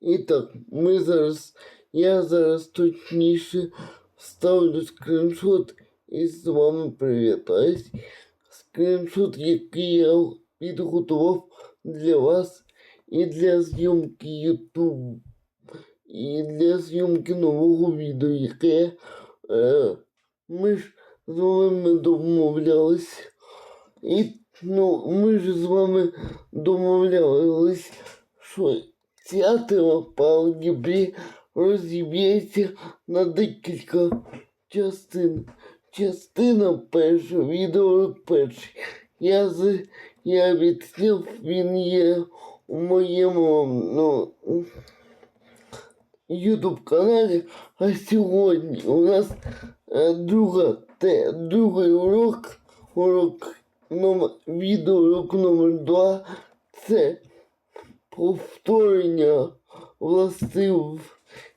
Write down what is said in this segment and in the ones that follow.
І так, ми зараз, я зараз точніше ставлю скріншот і з вами привітаюсь. Скріншот, який я підготував для вас і для зйомки YouTube, і для зйомки нового відео, яке е, ми ж з вами домовлялись. І ну, ми ж з вами домовлялись, що по алгебрі розіб'ється на декілька частин. Частина перша, відео перший. Я з я відсняв, він є у моєму ну, YouTube каналі. А сьогодні у нас е, друга те, другий урок, урок номер, відеоурок номер 2 це повторення властив.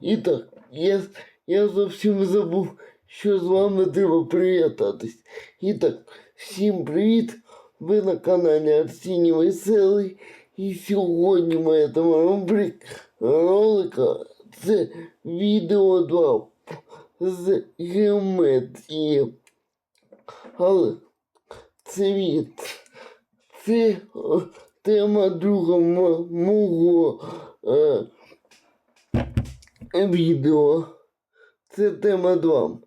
І так, я, я зовсім забув, що з вами треба привітатись. І так, всім привіт! Ви на каналі Арсеній Веселий. І сьогодні моя тема рубрик ролика це відео 2 з геометрії. Але це від це тема друга мого е, відео. Це тема 2.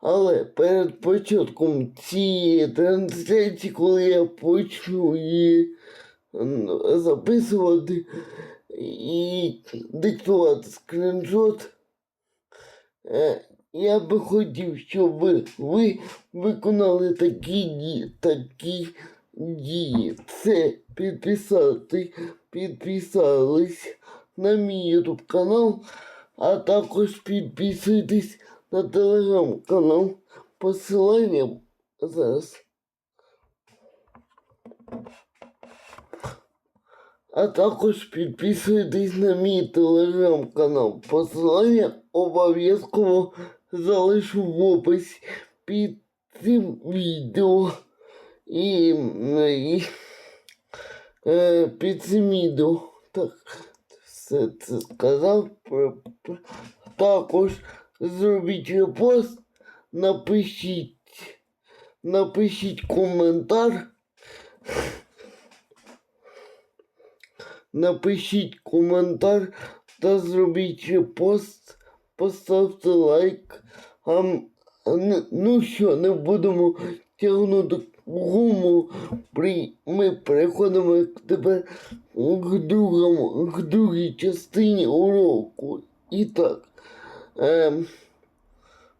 Але перед початком цієї трансляції, коли я почну її записувати і диктувати скриншот, е, я би хотів, щоб ви виконали такі такі дії. Це підписати, підписались на мій YouTube канал, а також підписуйтесь на телеграм-канал. Посилання зараз. А також підписуйтесь на мій телеграм-канал. Посилання обов'язково залишу в описі під цим відео. І, і е, під. Так, все це сказав. Також зробіть репост, напишіть, напишіть коментар. Напишіть коментар та зробіть репост, поставте лайк. А, ну що, не будемо тягнути гуму. При, ми переходимо тепер к другому, к другій частині уроку. І так, ем,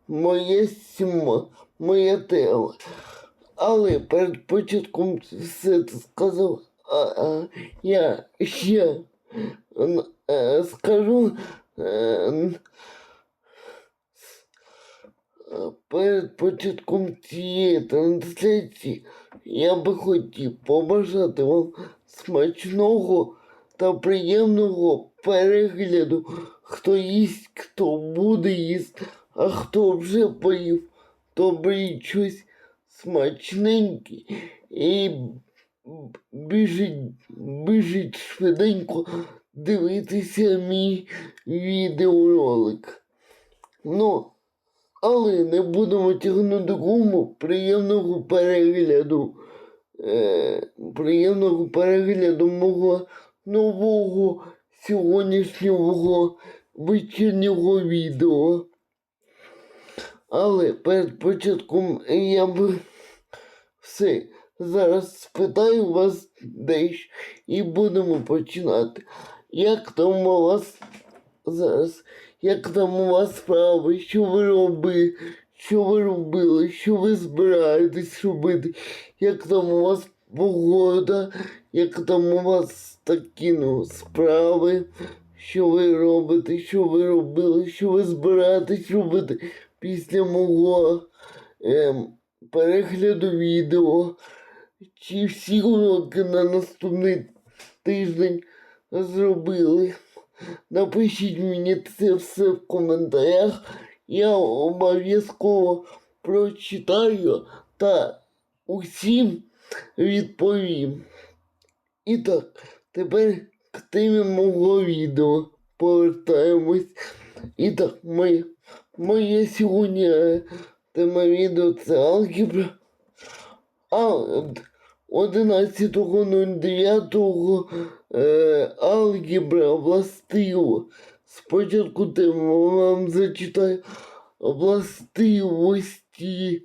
моє сьома, моя тема. Але перед початком все це сказав, а, а, я ще е, скажу. Е, е, перед початком цієї трансляції я би хотів побажати вам смачного та приємного перегляду. Хто їсть, хто буде їсти, а хто вже поїв, то беріть щось смачненьке і біжить, біжить швиденько дивитися мій відеоролик. Ну, але не будемо тягнути гуму приємного перегляду. Е, приємного перегляду мого нового сьогоднішнього вечірнього відео. Але перед початком я би все зараз спитаю вас дещо і будемо починати. Як там у вас зараз? Як там у вас справи? Що ви робили? Що ви робили? Що ви збираєтесь робити? Як там у вас погода? Як там у вас такі ну, справи? Що ви робите? Що ви робили? Що ви збираєтесь робити після мого ем, перегляду відео? Чи всі уроки на наступний тиждень зробили? Напишіть мені це все в коментарях. Я обов'язково прочитаю та усім відповім. І так, тепер к темі мого відео. повертаємось. І так, моє, моє сьогодні е, тема відео це алгебра. А 11.09 е, алгебра властиво. Спочатку тему вам зачитаю властивості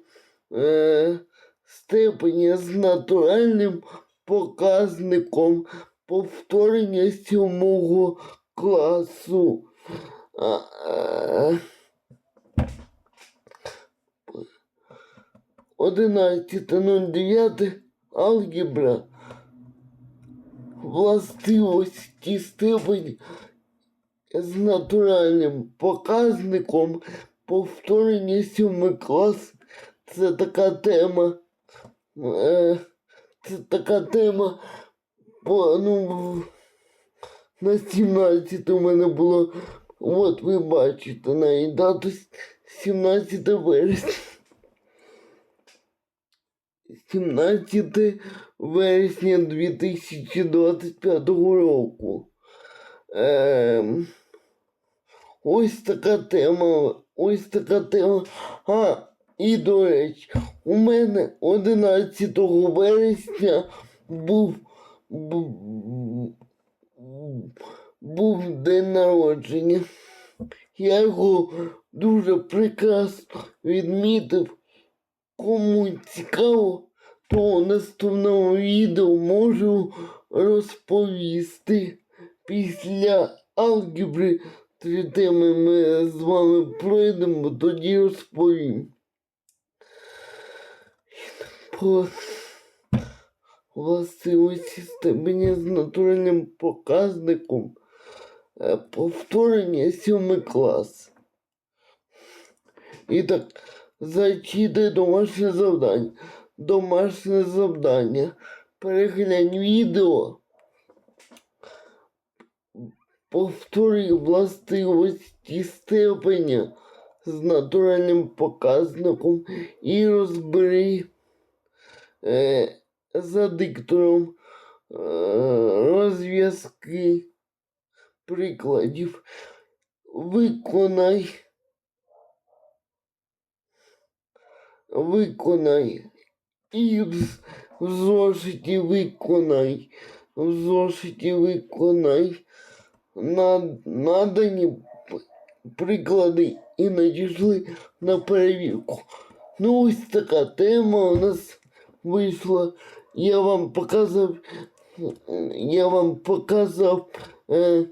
е, степені з натуральним показником повторення сьомого класу. А, е, 11.09 алгебра властивості степені з натуральним показником повторення сьомий клас. Це така тема. Е, це така тема. По, ну, на 17 у мене було. От ви бачите на дату 17 вересня. 17 вересня 2025 року. Ем, ось така тема. Ось така тема. А, і до речі, у мене 11 вересня був, був, день народження. Я його дуже прекрасно відмітив. Кому цікаво, то у наступному відео можу розповісти. Після алгебри три теми ми з вами пройдемо, тоді розповім. Про властивості степені з натуральним показником е, повторення сьомий клас. І так, зачитай домашнє завдання. Домашнє завдання. Переглянь відео. Повтори властивості степеня з натуральним показником і розбери е, за диктором е, розв'язки прикладів. Виконай. Виконай. І в, в зошиті виконай. В зошиті виконай. Над, надані приклади і надійшли на перевірку. Ну, ось така тема у нас вийшла. Я вам показав. Я вам показав, е,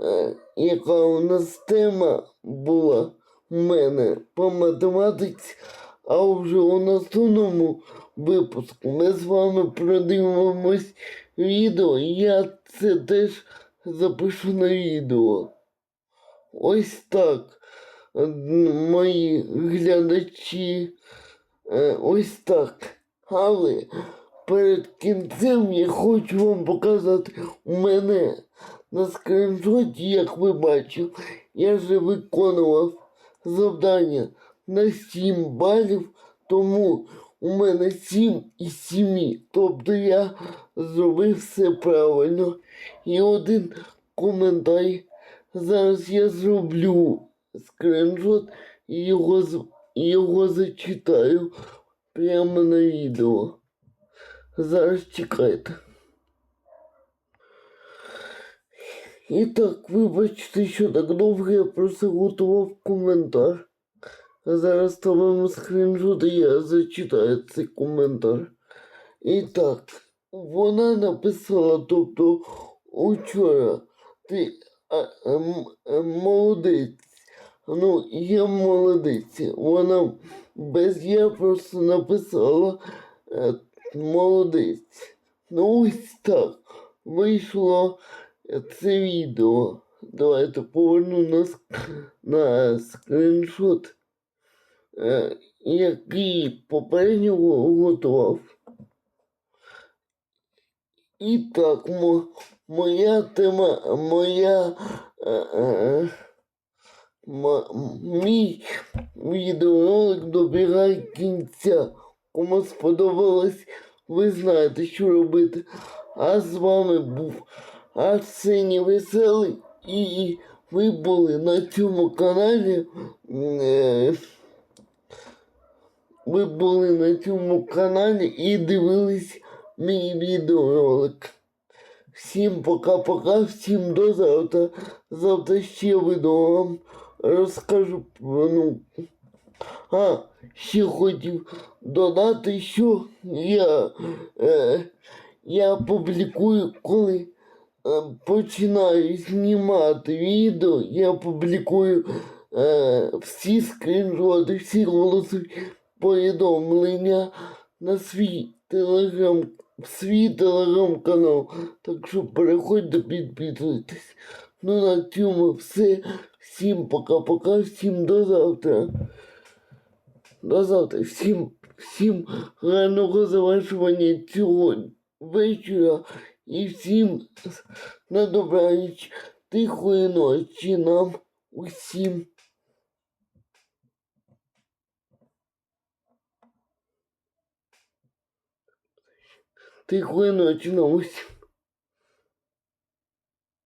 е, яка у нас тема була у мене по математиці, а вже у наступному випуску ми з вами продивимось відео. Я це теж запишу на відео. Ось так, мої глядачі. Е, Ось так. Але перед кінцем я хочу вам показати у мене на скріншоті, як ви бачили, я вже виконував завдання на 7 балів, тому у мене 7 із 7. Тобто я зробив все правильно. І один коментар. Зараз я зроблю скріншот і його, його зачитаю прямо на відео. Зараз чекайте. І так, вибачте, що так довго я просто готував коментар. А зараз ставимо скріншот і я зачитаю цей коментар. І так, вона написала, тобто учора, ти а, ем, ем, молодець. Ну, я молодець. Вона без я просто написала е, молодець. Ну ось так. Вийшло це відео. Давайте поверну на, на скріншот, який попередньо готував. І так, мо, моя тема, моя. Е, е, мій відеоролик добігає кінця. Кому сподобалось, ви знаєте, що робити. А з вами був Арсеній Веселий. і ви були на цьому каналі. Ви були на цьому каналі і дивились мій відеоролик. Всім пока-пока, всім до завтра. Завтра ще відео вам розкажу про ну. А, ще хотів додати, що я, е, я публікую, коли е, починаю знімати відео, я публікую е, всі скріншоти, всі голосові повідомлення на свій телеграм, свій телеграм-канал. Так що переходьте, підписуйтесь. Ну на цьому все. Всім пока-пока, всім до завтра. До завтра. Всім, всім гарного завершування цього вечора і всім на добраніч, тихої ночі нам усім. Ночі нам усім.